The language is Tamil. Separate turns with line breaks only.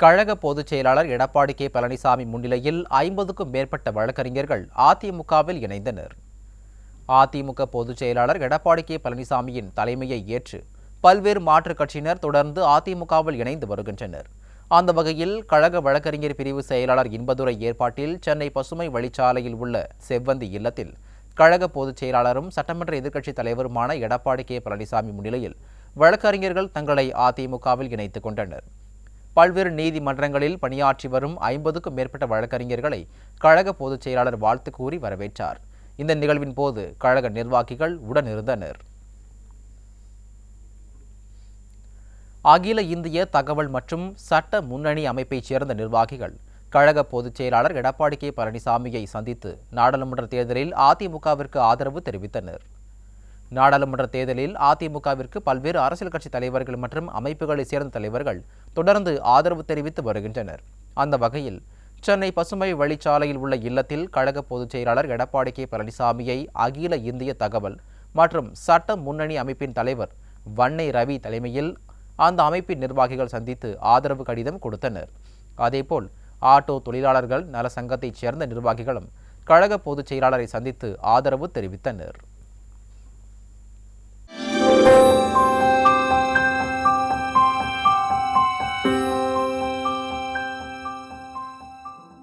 கழக பொதுச் செயலாளர் எடப்பாடி கே. பழனிசாமி முன்னிலையில் ஐம்பதுக்கும் மேற்பட்ட வழக்கறிஞர்கள் அதிமுகவில் இணைந்தனர். அதிமுக பொதுச் செயலாளர் எடப்பாடி கே. பழனிசாமியின் தலைமையை ஏற்று பல்வேறு மாற்றுக் கட்சியினர் தொடர்ந்து அதிமுகவில் இணைந்து வருகின்றனர். அந்த வகையில் கழக வழக்கறிஞர் பிரிவு செயலாளர் இன்பதுரை ஏற்பாட்டில் சென்னை பசுமை வழிச்சாலையில் உள்ள செவ்வந்தி இல்லத்தில் கழக பொதுச் செயலாளரும் சட்டமன்ற எதிர்க்கட்சித் தலைவருமான எடப்பாடி கே. பழனிசாமி முன்னிலையில் வழக்கறிஞர்கள் தங்களை அதிமுகவில் இணைத்துக் கொண்டனர். பல்வேறு நீதிமன்றங்களில் பணியாற்றி வரும் ஐம்பதுக்கும் மேற்பட்ட வழக்கறிஞர்களை கழக பொதுச் செயலாளர் வாழ்த்து கூறி வரவேற்றார். இந்த நிகழ்வின் போது கழக நிர்வாகிகள் உடனிருந்தனர். அகில இந்திய தகவல் மற்றும் சட்ட முன்னணி அமைப்பைச் சேர்ந்த நிர்வாகிகள் கழக பொதுச் செயலாளர் எடப்பாடி கே பழனிசாமியை சந்தித்து நாடாளுமன்ற தேர்தலில் அதிமுகவிற்கு ஆதரவு தெரிவித்தனர். நாடாளுமன்ற தேர்தலில் அதிமுகவிற்கு பல்வேறு அரசியல் கட்சி தலைவர்கள் மற்றும் அமைப்புகளைச் சேர்ந்த தலைவர்கள் தொடர்ந்து ஆதரவு தெரிவித்து வருகின்றனர். அந்த வகையில் சென்னை பசுமை வழிச்சாலையில் உள்ள இல்லத்தில் கழக பொதுச் செயலாளர் எடப்பாடி கே. பழனிசாமியை அகில இந்திய தகவல் மற்றும் சட்ட முன்னணி அமைப்பின் தலைவர் வன்னை ரவி தலைமையில் அந்த அமைப்பின் நிர்வாகிகள் சந்தித்து ஆதரவு கடிதம் கொடுத்தனர். அதேபோல் ஆட்டோ தொழிலாளர்கள் நல சங்கத்தைச் சேர்ந்த நிர்வாகிகளும் கழக பொதுச் செயலாளரை சந்தித்து ஆதரவு தெரிவித்தனர்.